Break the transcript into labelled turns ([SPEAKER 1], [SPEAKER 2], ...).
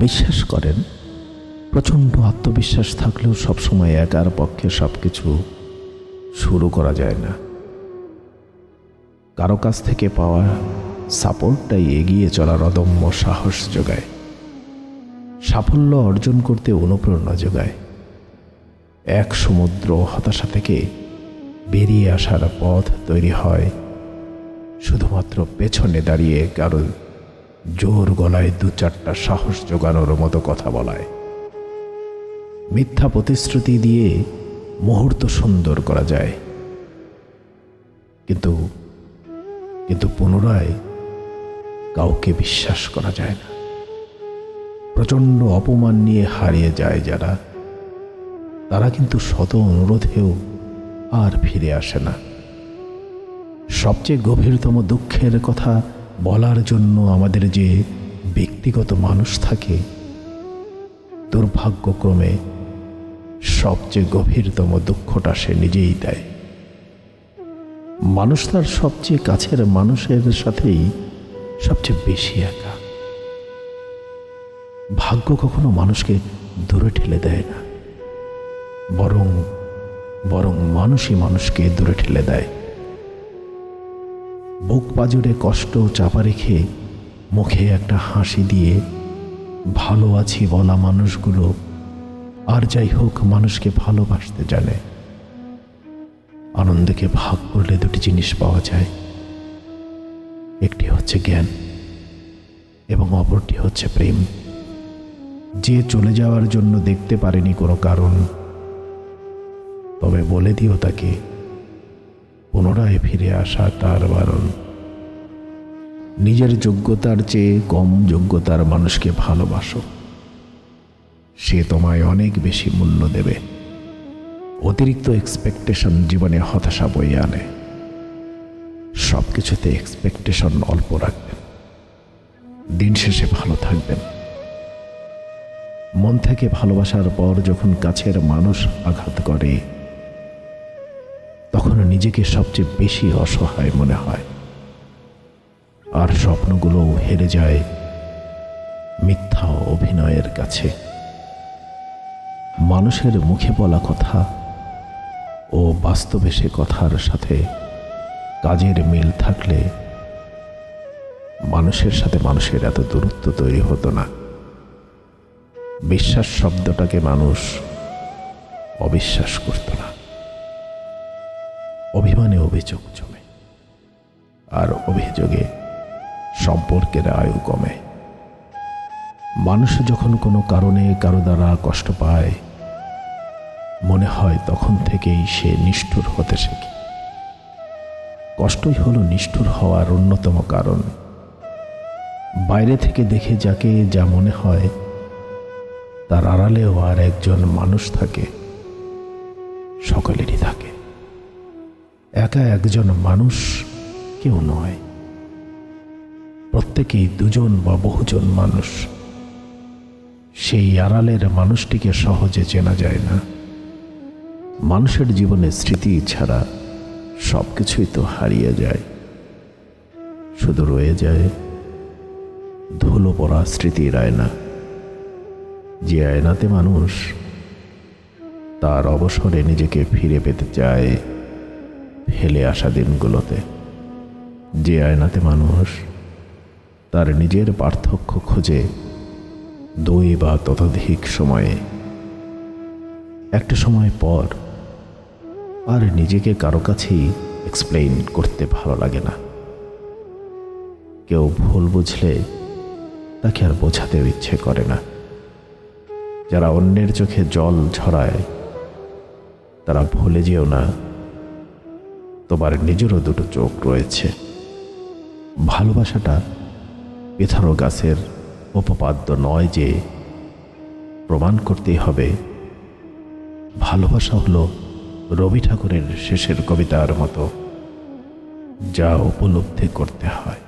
[SPEAKER 1] বিশ্বাস করেন, প্রচণ্ড আত্মবিশ্বাস থাকলেও সবসময় একার পক্ষে সব কিছু শুরু করা যায় না। কারও কাছ থেকে পাওয়া সাপোর্টটাই এগিয়ে চলার অদম্য সাহস যোগায়। সাফল্য অর্জন করতে অনুপ্রেরণা যোগায়। এক সমুদ্র হতাশা থেকে বেরিয়ে আসার পথ তৈরি হয় শুধুমাত্র পেছনে দাঁড়িয়ে কারও জোর গলায় দু চারটা সাহস জোগানোর মতো কথা বলায়। মিথ্যা প্রতিশ্রুতি দিয়ে মুহূর্ত সুন্দর করা যায়। কিন্তু কিন্তু পুনরায় কাউকে বিশ্বাস করা যায় না। প্রচণ্ড অপমান নিয়ে হারিয়ে যায় যারা। তারা কিন্তু শত অনুরোধেও আর ফিরে আসে না। সবচেয়ে গভীরতম দুঃখের কথা বলার জন্য আমাদের যে ব্যক্তিগত মানুষ থাকে, দুর্ভাগ্যক্রমে সবচেয়ে গভীরতম দুঃখটা সে নিজেই দেয়। মানুষ তার সবচেয়ে কাছের মানুষের সাথেই সবচেয়ে বেশি একা। ভাগ্য কখনো মানুষকে দূরে ঠেলে দেয় না, বরং বরং মানুষই মানুষকে দূরে ঠেলে দেয়। বুক পাজুড়ে কষ্ট চাপা রেখে মুখে একটা হাসি দিয়ে, ভালো আছি বলা মানুষগুলো, আর যাই হোক মানুষকে ভালোবাসতে জানে। আনন্দকে ভাগ করলে দুটি জিনিস পাওয়া যায়। একটি হচ্ছে জ্ঞান এবং অপরটি হচ্ছে প্রেম। যে চলে যাওয়ার জন্য দেখতে পারেনি কোনো কারণ, তবে বলে দিও তাকে পুনরায় ফিরে আসা তার বারণ। নিজের যোগ্যতার চেয়ে কম যোগ্যতার মানুষকে ভালোবাসো। সে তোমায় অনেক বেশি মূল্য দেবে। অতিরিক্ত এক্সপেকটেশন জীবনে হতাশা বয়ে আনে। সব কিছুতে এক্সপেকটেশন অল্প রাখবেন। দিন শেষে ভালো থাকবেন। মন থেকে ভালোবাসার পর যখন কাছের মানুষ আঘাত করে নিজেকে সবচেয়ে বেশি অসহায় মনে হয়। আর স্বপ্নগুলো হেরে যায় মিথ্যা অভিনয়ের কাছে। মানুষের মুখে বলা কথা ও বাস্তবে সে কথার সাথে কাজের মিল থাকলে মানুষের সাথে মানুষের এত দূরত্ব তৈরি হতো না। বিশ্বাস শব্দটাকে মানুষ অবিশ্বাস করত অভিমানে অভিযোগ জমে। আর অভিযোগে সম্পর্কের আয়ু কমে। মানুষ যখন কোনো কারণে কারও দ্বারা কষ্ট পায়, মনে হয় তখন থেকেই সে নিষ্ঠুর হতে শেখে। কষ্টই হলো নিষ্ঠুর হওয়ার অন্যতম কারণ। বাইরে থেকে দেখে যাকে যা মনে হয়, তার আড়ালেও আর একজন মানুষ থাকে, সকলেরই থাকে। একা একজন মানুষ কেউ নয়। প্রত্যেকেই দুজন বা বহুজন মানুষ। সেই আড়ালের মানুষটিকে সহজে চেনা যায় না। মানুষের জীবনে স্মৃতি ছাড়া সব কিছুই তো হারিয়ে যায়। শুধু রয়ে যায় ধুলো পড়া স্মৃতির আয়না। যে আয়নাতে মানুষ তার অবসরে নিজেকে ফিরে পেতে চায়। ফেলে আসা দিনগুলোতে যে আয়নাতে মানুষ তার নিজের পার্থক্য খোঁজে দুই বা ততোধিক সময়ে। একটা সময় পর আর নিজেকে কারও কাছেই এক্সপ্লেইন করতে ভালো লাগে না। কেউ ভুল বুঝলে তাকে আর বোঝাতেও ইচ্ছে করে না। যারা অন্যের চোখে জল ছড়ায় তারা ভুলে যেও না তোমার নিজেরও দুটো চোখ রয়েছে। ভালোবাসাটা পেথারো গাছের উপপাদ্য নয় যে প্রমাণ করতেই হবে। ভালোবাসা হলো রবি ঠাকুরের শেষের কবিতার মতো যা উপলব্ধি করতে হয়।